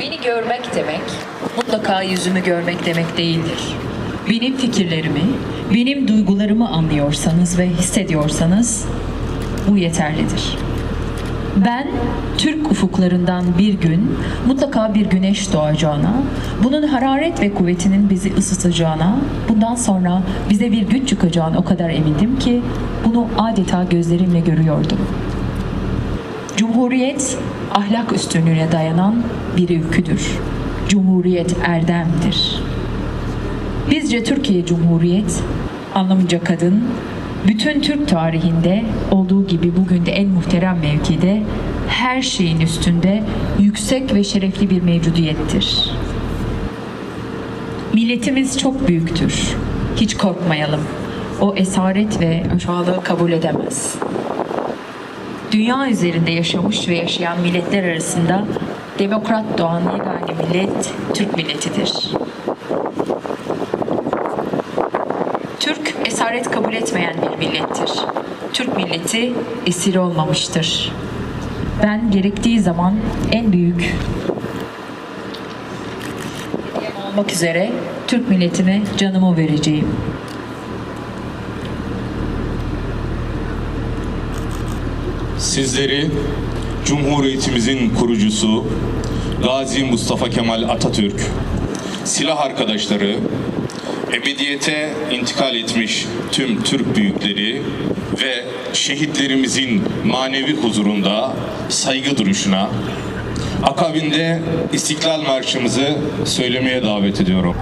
Beni görmek demek, mutlaka yüzümü görmek demek değildir. Benim fikirlerimi, benim duygularımı anlıyorsanız ve hissediyorsanız bu yeterlidir. Ben Türk ufuklarından bir gün mutlaka bir güneş doğacağına, bunun hararet ve kuvvetinin bizi ısıtacağına, bundan sonra bize bir güç çıkacağına o kadar emindim ki bunu adeta gözlerimle görüyordum. Cumhuriyet ahlak üstünlüğüne dayanan bir ülküdür. Cumhuriyet erdemdir. Bizce Türkiye Cumhuriyet anlamınca kadın bütün Türk tarihinde olduğu gibi bugün de en muhterem mevkide her şeyin üstünde yüksek ve şerefli bir mevcudiyettir. Milletimiz çok büyüktür. Hiç korkmayalım. O esaret ve aşağılığı kabul edemez. Dünya üzerinde yaşamış ve yaşayan milletler arasında demokrat doğan yegane millet Türk milletidir. Türk esaret kabul etmeyen bir millettir. Türk milleti esir olmamıştır. Ben gerektiği zaman en büyük olmak üzere Türk milletine canımı vereceğim. Sizleri Cumhuriyetimizin kurucusu Gazi Mustafa Kemal Atatürk, silah arkadaşları, ebediyete intikal etmiş tüm Türk büyükleri ve şehitlerimizin manevi huzurunda saygı duruşuna, akabinde İstiklal Marşımızı söylemeye davet ediyorum.